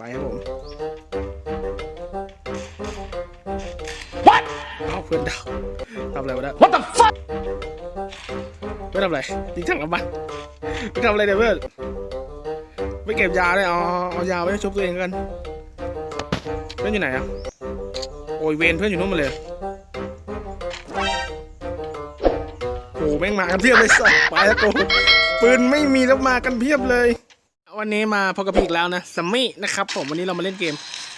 ไปครับผม What เอ้าเพื่อนดาวทำอะไรวะเนี่ย What the fuck ไม่ทำอะไรยิงถังน้ำมันไม่ทำอะไรเนี่ยเพื่อนไม่เก็บยาเลยเอาเอายาไว้ชุบตัวเองกันเพื่อนอยู่ไหนอะโอ้ยเวนเพื่อนอยู่นู่นมาเลยโอ้แม่งมากันเพียบเลยสัสไปแล้วกูปืนไม่มีแล้วมากันเพียบเลย วันนี้มาพบกับพี่อีกแล้วนะซัมมี่นะครับผมวันนี้เรามาเล่นเกม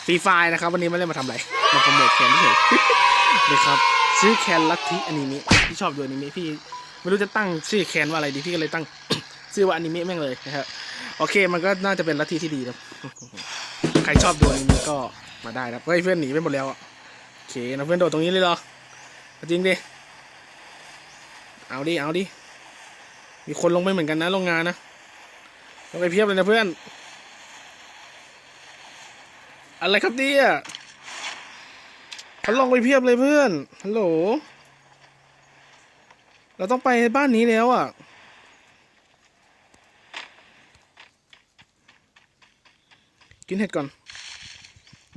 ฟรีไฟนะครับ วันนี้มาเล่นมาทำอะไรมาโปรโมทแคนเฉยนะครับชื่อแคนลัทธิอนิเมะพี่ชอบดูอนิเมะพี่ไม่รู้จะตั้งชื่อแคนว่าอะไรดีพี่ก็เลยตั้งชื่อว่าอนิเมะแม่งเลยนะครับโอเคมันก็น่าจะเป็นลัทธิที่ดีนะใครชอบดูอนิเมะก็มาได้นะเฮ้ยเพื่อนหนีไปหมดแล้วอะโอเคนะเพื่อนโดดตรงนี้เลยเหรอจริงดิเอาดิเอาดิมีคนลงไปเหมือนกันนะโรงงานนะ ลงไปเพียบเลยนะเพื่อน อะไรครับเนี่ยเขาลงไปเพียบเลยเพื่อน ฮัลโหล เราต้องไปบ้านนี้แล้วอะ กินเห็ดก่อน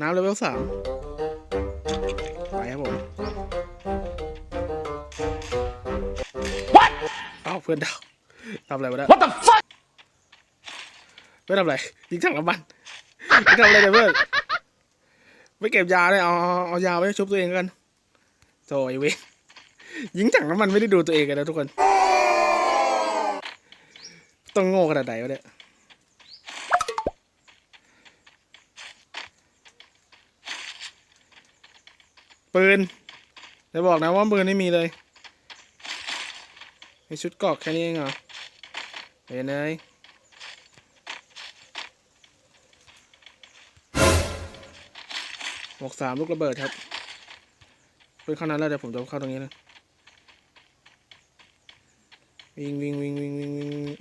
น้ำเลเวลสามไปครับผม What เอ้าเพื่อนดาวทำอะไรวะเนี่ย What the fuck ไม่ทำอะไรยิงถังน้ำมันไม่ทำอะไรเลยเพื่อนไม่เก็บยาเลยเอาเอายาไว้ชุบตัวเองกันโถ่ไอ้เว้ยยิงถังน้ำมันไม่ได้ดูตัวเองกันนะทุกคน ต้องโง่ขนาดไหนวะเนี่ยปืนจะบอกนะว่าปืนไม่มีเลยมีชุดกอกแค่นี้เองเหรอเห็นเลย หกสามลูกระเบิดครับเป็นเข้านั้นแล้วเดี๋ยวผมจะเข้าตรงนี้นะวิ่งวิ่งวิ่งวิ่งวิ่งวิ่งวิ่ง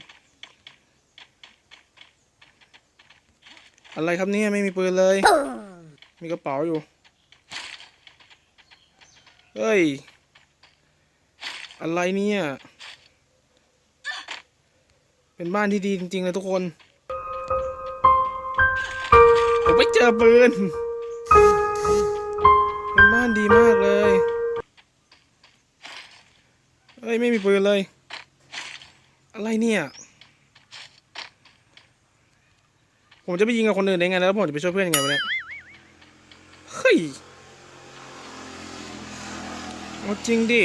อะไรครับเนี่ยไม่มีปืนเลย มีกระเป๋าอยู่เฮ้ย อะไรเนี่ย เป็นบ้านที่ดีจริง ๆ เลยทุกคน ผมไม่เจอปืนานดีมากเลยเอ้ยไม่มีปืนเลย อะไรเนี่ย ผมจะไปยิงกับคนอื่นได้ไงแล้วผมจะไปช่วยเพื่อนยังไงวะเนี่ยเฮ้ยเอาจริงดิ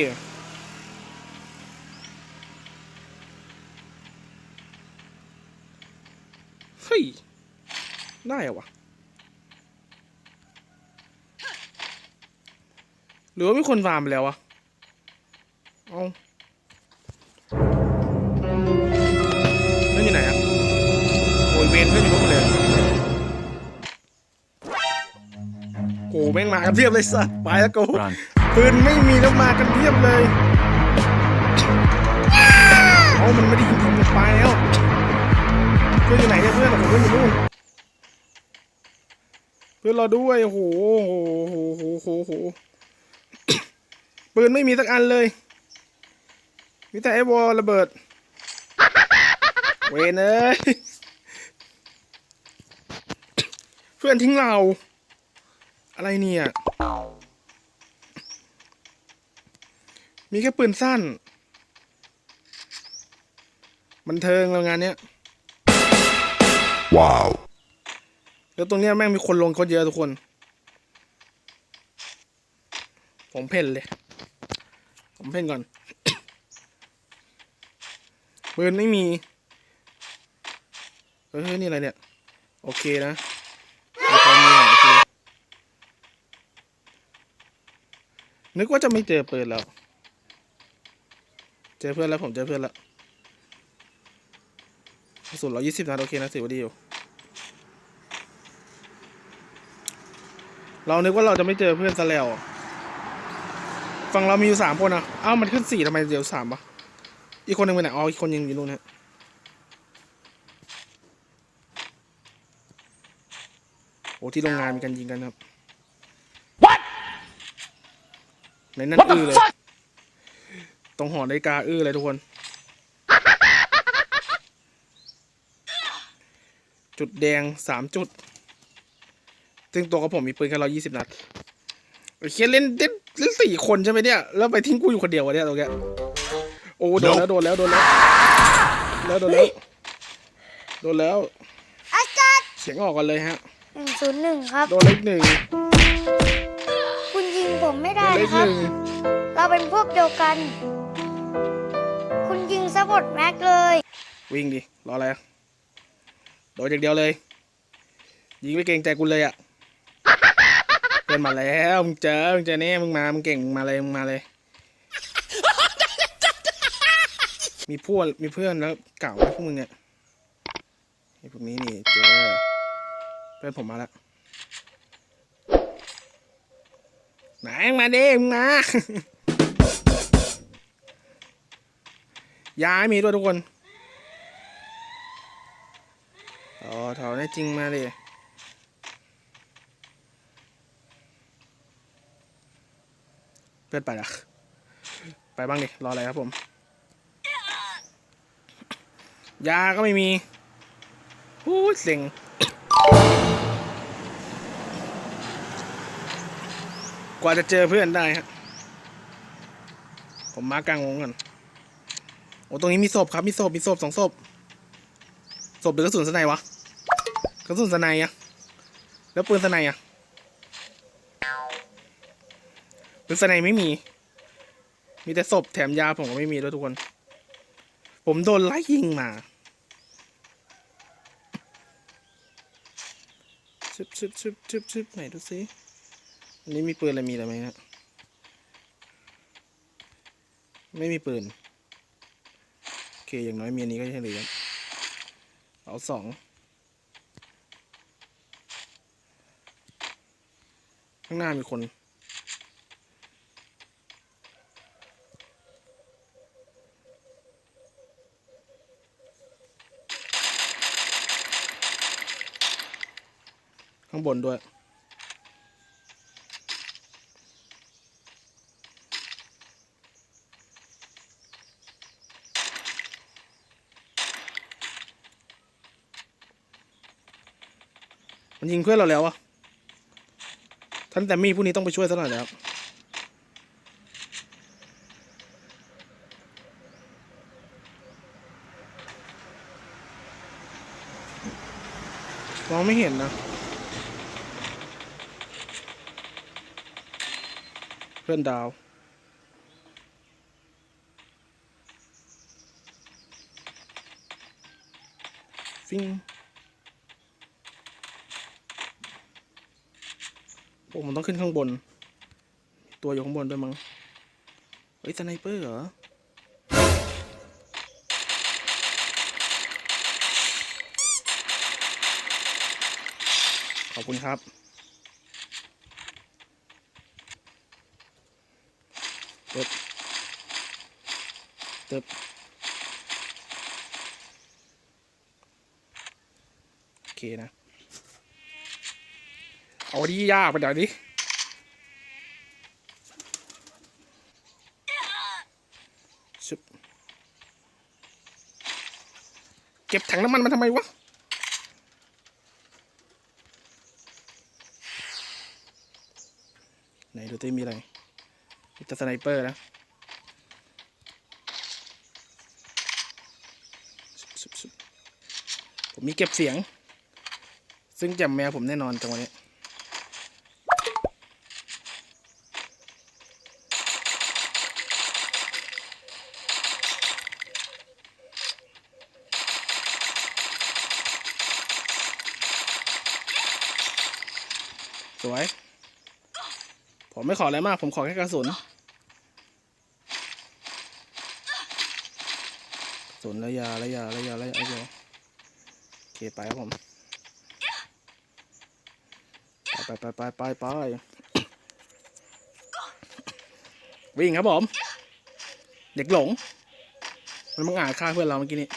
เฮ้ยได้เหรอวะ รือว่ามีคนฟาร์มไปแล้ววะ เอาเพื่อนอยู่ไหนอะโอ้ยเวนเพื่อนอยู่นู่นหมดเลยโอ้แม่งมากันเพียบเลยสัสไปแล้วกู Run ปืนไม่มีแล้วมากันเพียบเลยเอามันไม่ได้ยิงผมมันไปแล้วเพื่อนอยู่ไหนเนี่ยเพื่อนผมเพื่อนอยู่นู่นเพื่อนรอด้วยโอ้โหโอ้โหโอ้โหโอ้โห ปืนไม่มีสักอันเลย มีแต่ไอ้วอลระเบิด เวนเอ้ยเพื่อนทิ้งเรา อะไรเนี่ย มีแค่ปืนสั้น บันเทิงแล้วงานเนี้ย Wow แล้วตรงเนี้ยแม่งมีคนลงเขาเยอะทุกคน ผมเพ่นเลย ผมเพ่นก่อน ปืนไม่มี เฮ้ย นี่อะไรเนี่ย โอเคนะมีความมีหน่อยโอเคนึกว่าจะไม่เจอปืนแล้ว เจอเพื่อนแล้วผมเจอเพื่อนแล้วกระสุนร้อยยี่สิบนัดโอเคนะถือว่าดีอยู่ เรานึกว่าเราจะไม่เจอเพื่อนซะแล้ว ฝั่งเรามีอยู่สามคนอะ เอ้ามันขึ้นสี่ทำไมเดี๋ยวสามวะอีกคนหนึ่งไปไหนอ๋ออีกคนยังอยู่นู่นฮะโอ้ที่โรงงานมีการยิงกันครับ What ในนั้น What the อื้อเลย fuck ตรงหอนาฬิกาอื้อเลยทุกคน จุดแดงสามจุด ซึ่งตัวกับผมมีปืนแค่ร้อยยี่สิบนัดไอ้เคียเล่นเล่น เล่นสี่คนใช่ไหมเนี่ย แล้วไปทิ้งกูอยู่คนเดียววะเนี่ยตรงเนี้ยโอ้โดนแล้วโดนแล้วโดนแล้วแล้วโดนแล้วโดนแล้ว อากาศเสียงออกกันเลยฮะหนึ่งศูนย์หนึ่งครับ โดนเล็กหนึ่งคุณยิงผมไม่โดได้นเล็กนะคหรับ นึ่งเราเป็นพวกเดียวกัน คุณยิงสะบดแม็กเลย วิ่งดิรออะไรอะโดนอย่างเดียวเลย ยิงไม่เกรงใจกูเลยอะเพื่ อนมาแล้วมึงเจอมึงเจอแน่มึงมามึงเก่งมึงมาเลยมึงมาเลย มีพวกมีเพื่อนแล้วเก่าพวกมึงเนี่ยไอ้พวกนี้นี่เจอเพื่อนผมมาแล้วไหนมึงมาดิมึงมายาไม่มีด้วยทุกคนอ๋อถอนได้จริงมาดิ เพื่อนไปละไปบ้างดิ รออะไรครับผม ยาก็ไม่มีหู้เซ็งกว่าจะเจอเพื่อนได้ฮะผมมากลางวงก่อนโอ้ตรงนี้มีศพครับ มีศพ มีศพสองศพ ศพหรือกระสุนสไนวะ กระสุนสไนอะแล้วปืนสไนอะ ปืนสไนไม่มี มีแต่ศพแถมยาผมก็ไม่มีด้วยทุกคน ผมโดนไล่ยิงมาชึบชึบชึบชึบชึบไหนดูสิอันนี้มีปืนอะไรมีอะไรไหมฮะไม่มีปืน โอเค อย่างน้อยมีอันนี้ก็ใช่เหลือเอาสองข้างหน้ามีคน ข้างบนด้วย มันยิงเพื่อนเราแล้วอะท่านแต่มี่ผู้นี้ต้องไปช่วยซะหน่อยแล้วมองไม่เห็นนะ เพื่อนดาว ฟิงโอ้มันต้องขึ้นข้างบน ตัวอยู่ข้างบนด้วยมั้ง เฮ้ยสไนเปอร์เหรอขอบคุณครับ ตึบตึบโอเคนะ เอาดียากไปเดี๋ยวดิชุบเก็บถังน้ำมันมาทำไมวะไหนดูเตีมีอะไร มีแต่สไนเปอร์นะชุบชุบชุบผมมีเก็บเสียง ซึ่งจำแมวผมแน่นอนจังหวะนี้สวย ผมไม่ขออะไรมาก ผมขอแค่กระสุน สุนระยะระยะระยะระยะระยะโอเคไปครับผมไปไปไปไปไปวิ่งครับผม เด็กหลง มันมังอ่าจฆ่าเพื่อนเราเมื่อกี้นี้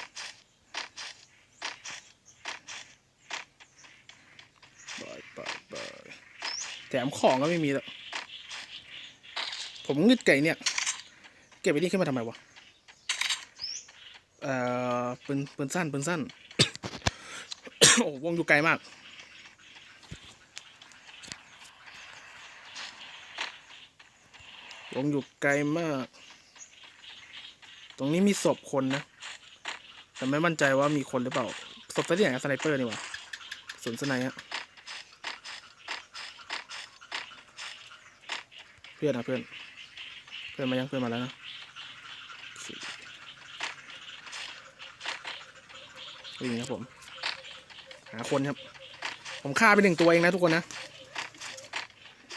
ไปไปไปแถมของก็ไม่มีแล้ว ผมงึดไก่เนี่ย เก็บไว้นี่ขึ้นมาทำไมวะ เอ่อปืนปืนสั้นปืนสั้น โอ้วงอยู่ไกลมาก วงอยู่ไกลมาก ตรงนี้มีศพคนนะ แต่ไม่มั่นใจว่ามีคนหรือเปล่า ศพที่ไหนสไนเปอร์นี่วะสวนสไนฮะเพื่อนนะเพื่อน เพื่อนมายังเพื่อนมาแล้วนะ วิ่ครับผม หาคนครับ ผมฆ่าไปหนึ่งตัวเองนะทุกคนนะ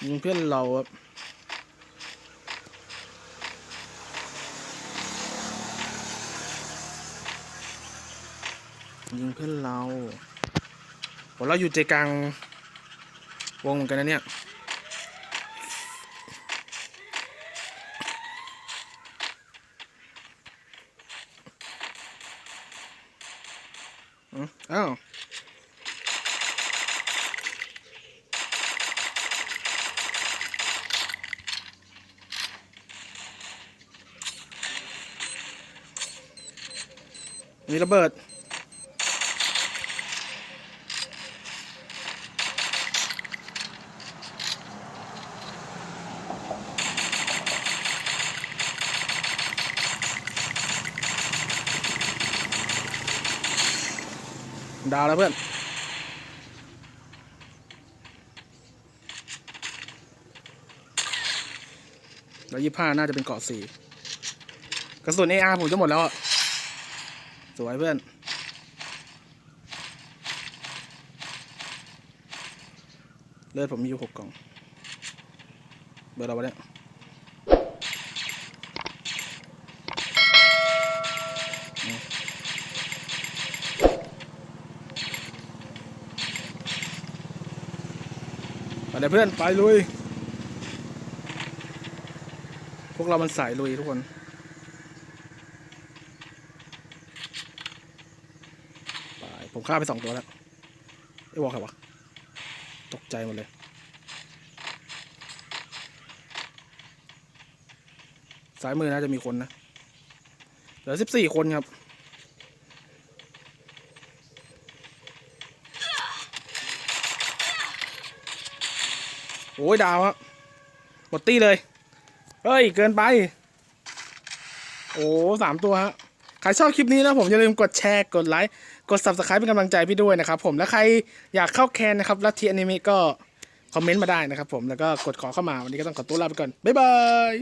ยิงเพื่อนเราครับยิงเพื่อนเราโหเราอยู่ใจกลางวงเหมือนกันนะเนี่ย อืมอ้าวมีระเบิด ดาวแล้วเพื่อน แล้วยี่ห้าน่าจะเป็นเกาะสี่กระสุนเออาร์ผมจะหมดแล้ว สวยเพื่อน เลือดผมมีอยู่หกกล่อง เบอร์เราวะเนี่ย ไปเลยเพื่อนไปลุย พวกเรามันสายลุยทุกคน ไป ผมฆ่าไปสองตัวแล้วไอ้วอลใครวะ ตกใจหมดเลยซ้ายมือน่าจะมีคนนะ เหลือสิบสี่คนครับ โอ้ยดาวฮะหมดตี้เลย เฮ้ย เกินไป โอ้สามตัวฮะใครชอบคลิปนี้นะผมอย่าลืมกดแชร์กดไลค์กด subscribe เป็นกำลังใจพี่ด้วยนะครับผมแล้วใครอยากเข้าแคนนะครับลัทธิอนิเมะก็คอมเมนต์มาได้นะครับผมแล้วก็กดขอเข้ามาวันนี้ก็ต้องขอตัวลาไปก่อนบ๊ายบาย